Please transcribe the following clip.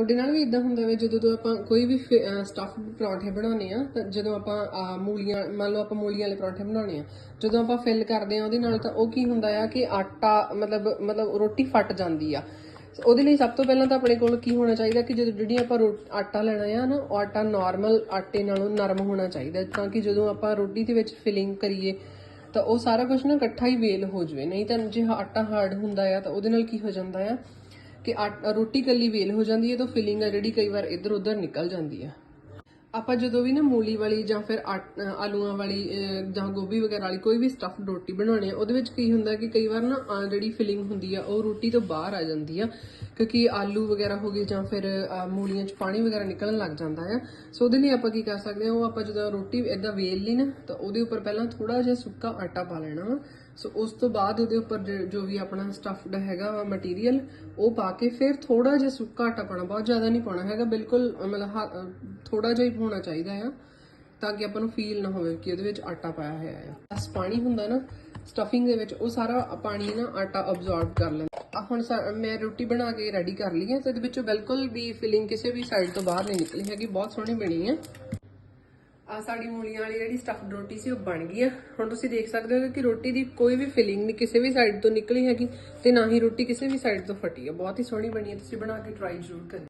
ਉਹਦੇ ਨਾਲ ਵੀ ਇਦਾਂ ਹੁੰਦਾ ਵੇ, ਜਦੋਂ ਆਪਾਂ ਕੋਈ ਵੀ ਸਟਫਡ ਪਰੌਂਠੇ ਬਣਾਉਨੇ ਆ ਤਾਂ ਜਦੋਂ ਆਪਾਂ ਮੂਲੀਆਂ, ਮੰਨ ਲਓ ਆਪਾਂ ਮੂਲੀਆਂ ਵਾਲੇ ਪਰੌਂਠੇ ਬਣਾਉਣੇ ਆ ਜਦੋਂ ਆਪਾਂ ਫਿਲ ਕਰਦੇ ਆ ਉਹਦੇ ਨਾਲ ਤਾਂ ਉਹ ਕੀ ਹੁੰਦਾ ਆ ਕਿ ਆਟਾ, ਮਤਲਬ ਮਤਲਬ ਰੋਟੀ ਫਟ ਜਾਂਦੀ ਆ। ਉਹਦੇ ਲਈ ਸਭ ਤੋਂ ਪਹਿਲਾਂ ਤਾਂ ਆਪਣੇ ਕੋਲ ਕੀ ਹੋਣਾ ਚਾਹੀਦਾ ਕਿ ਜਦੋਂ ਜਿਹੜੀ ਆਪਾਂ ਰੋ- ਆਟਾ ਲੈਣਾ ਆ ਨਾ, ਉਹ ਆਟਾ ਨਾਰਮਲ ਆਟੇ ਨਾਲੋਂ ਨਰਮ ਹੋਣਾ ਚਾਹੀਦਾ, ਤਾਂ ਕਿ ਜਦੋਂ ਆਪਾਂ ਰੋਟੀ ਦੇ ਵਿੱਚ ਫਿਲਿੰਗ ਕਰੀਏ, ਤਾਂ ਉਹ ਸਾਰਾ ਕੁਝ ਨਾ ਇਕੱਠਾ ਹੀ ਵੇਲ ਹੋ ਜਵੇ। ਨਹੀਂ ਤਾਂ ਜੇ ਆਟਾ ਹਾਰਡ ਹੁੰਦਾ ਆ, ਤਾਂ ਉਹਦੇ ਨਾਲ ਕੀ ਹੋ ਜਾਂਦਾ ਆ ਕਿ ਆਟ- ਰੋਟੀ ਕੱਲੀ ਵੇਲ ਹੋ ਜਾਂਦੀ ਹੈ ਤਾਂ ਫਿਲਿੰਗ ਆ ਜਿਹੜੀ ਕਈ ਵਾਰ ਇੱਧਰ ਉੱਧਰ ਨਿਕਲ ਜਾਂਦੀ ਆ। ਆਪਾਂ ਜਦੋਂ ਵੀ ਨਾ ਮੂਲੀ ਵਾਲੀ ਜਾਂ ਫਿਰ ਆਟ- ਆਲੂਆਂ ਵਾਲੀ ਜਾਂ ਗੋਭੀ ਵਗੈਰਾ ਵਾਲੀ ਕੋਈ ਵੀ ਸਟਫਡ ਰੋਟੀ ਬਣਾਉਣੀ ਆ ਉਹਦੇ ਵਿੱਚ ਕੀ ਹੁੰਦਾ ਕਿ ਕਈ ਵਾਰ ਨਾ ਅ, ਜਿਹੜੀ ਫਿਲਿੰਗ ਹੁੰਦੀ ਆ ਉਹ ਰੋਟੀ ਤੋਂ ਬਾਹਰ ਆ ਜਾਂਦੀ ਆ ਕਿਉਂਕਿ ਆਲੂ ਵਗੈਰਾ ਹੋ ਗਏ ਜਾਂ ਫਿਰ ਮੂਲੀਆਂ 'ਚ ਪਾਣੀ ਵਗੈਰਾ ਨਿਕਲਣ ਲੱਗ ਜਾਂਦਾ ਆ। ਸੋ ਉਹਦੇ ਲਈ ਆਪਾਂ ਕੀ ਕਰ ਸਕਦੇ ਆ ਉਹ ਆਪਾਂ ਜਦੋਂ ਰੋਟੀ ਇਦਾਂ ਵੇਲ ਲਈ ਨਾ ਤਾਂ ਉਹਦੇ ਉੱਪਰ ਪਹਿਲਾਂ ਥੋੜਾ ਜਿਹਾ ਸੁੱਕਾ ਆਟਾ ਪਾ ਲੈਣਾ ਵਾ। ਸੋ ਉਸ ਤੋਂ ਬਾਅਦ ਉਹਦੇ ਉੱਪਰ ਜੋ- ਜੋ ਵੀ ਆਪਣਾ ਸਟਫਡ ਹੈਗਾ ਵਾ ਮਟੀਰੀਅਲ ਉਹ ਪਾ ਕੇ ਫਿਰ ਥੋੜਾ ਜਿਹਾ ਸੁੱਕਾ ਆਟਾ ਪਾਣਾ ਬਹੁਤ ਜ਼ਿਆਦਾ ਨਹੀਂ ਪਾਉਣਾ ਹੈਗਾ ਬਿਲਕੁਲ ਅ, ਮਤਲਬ ਥੋੜਾ ਜਿਹਾ ਹੀ ਹੋਣਾ ਚਾਹੀਦਾ ਆ ਤਾਂ ਕਿ ਆਪਾਂ ਨੂੰ ਫੀਲ ਨਾ ਹੋਵੇ ਕਿ ਉਹਦੇ ਵਿੱਚ ਆਟਾ ਪਾਇਆ ਹੋਇਆ ਆ। ਬਸ ਪਾਣੀ ਹੁੰਦਾ ਨਾ ਸਟਫਿੰਗ ਦੇ ਵਿੱਚ ਉਹ ਸਾਰਾ ਪਾਣੀ ਨਾ ਆਟਾ ਅਬਜ਼ੌਰਬ ਕਰ ਲੈਂਦਾ। ਹੁਣ ਸਾ- ਮੈਂ ਰੋਟੀ ਬਣਾ ਕੇ ਰੈਡੀ ਕਰ ਲਈ ਹੈ ਤੇ ਇਹਦੇ ਵਿੱਚੋਂ ਬਿਲਕੁਲ ਵੀ ਫਿਲਿੰਗ ਕਿਸੇ ਵੀ ਸਾਈਡ ਤੋਂ ਬਾਹਰ ਨਹੀਂ ਨਿਕਲੀ ਹੈਗੀ ਬਹੁਤ ਸੋਹਣੀ ਬਣੀ ਹੈ ਆ ਸਾਡੀ ਮੂਲੀਆਂ ਵਾਲੀ ਜਿਹੜੀ ਸਟਫਡ ਰੋਟੀ ਸੀ ਉਹ ਬਣ ਗਈ ਆ। ਹੁਣ ਤੁਸੀਂ ਦੇਖ ਸਕਦੇ ਹੋ ਕਿ ਰੋਟੀ ਦੀ ਕੋਈ ਵੀ ਫਿਲਿੰਗ ਨਹੀਂ, ਕਿਸੇ ਵੀ ਸਾਈਡ ਤੋਂ ਨਿਕਲੀ ਹੈਗੀ ਤੇ ਨਾ ਹੀ ਰੋਟੀ ਕਿਸੇ ਵੀ ਸਾਈਡ ਤੋਂ ਫਟੀ ਹੈ ਬਹੁਤ ਹੀ ਸੋਹਣੀ ਬਣੀ ਹੈ ਤੁਸੀਂ ਬਣਾ ਕੇ ਟਰਾਈ ਜ਼ਰੂਰ ਕਰਿਓ।